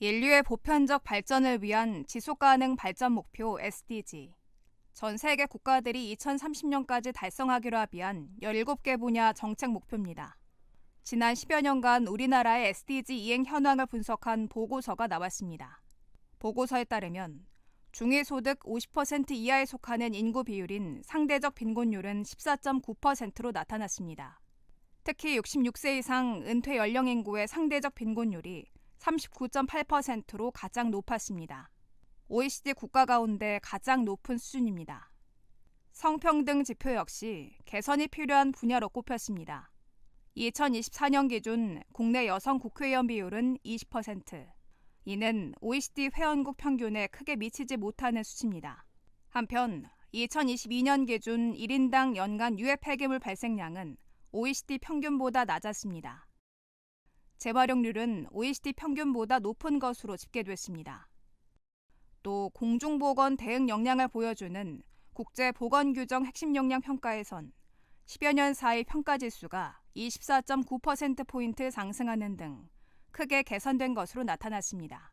인류의 보편적 발전을 위한 지속가능 발전 목표 SDG. 전 세계 국가들이 2030년까지 달성하기로 합의한 17개 분야 정책 목표입니다. 지난 10여 년간 우리나라의 SDG 이행 현황을 분석한 보고서가 나왔습니다. 보고서에 따르면 중위소득 50% 이하에 속하는 인구 비율인 상대적 빈곤율은 14.9%로 나타났습니다. 특히 66세 이상 은퇴 연령 인구의 상대적 빈곤율이 39.8%로 가장 높았습니다. OECD 국가 가운데 가장 높은 수준입니다. 성평등 지표 역시 개선이 필요한 분야로 꼽혔습니다. 2024년 기준 국내 여성 국회의원 비율은 20%. 이는 OECD 회원국 평균에 크게 미치지 못하는 수치입니다. 한편 2022년 기준 1인당 연간 유해 폐기물 발생량은 OECD 평균보다 낮았습니다. 재활용률은 OECD 평균보다 높은 것으로 집계됐습니다. 또 공중보건 대응 역량을 보여주는 국제보건규정 핵심 역량 평가에선 10여 년 사이 평가 지수가 24.9%포인트 상승하는 등 크게 개선된 것으로 나타났습니다.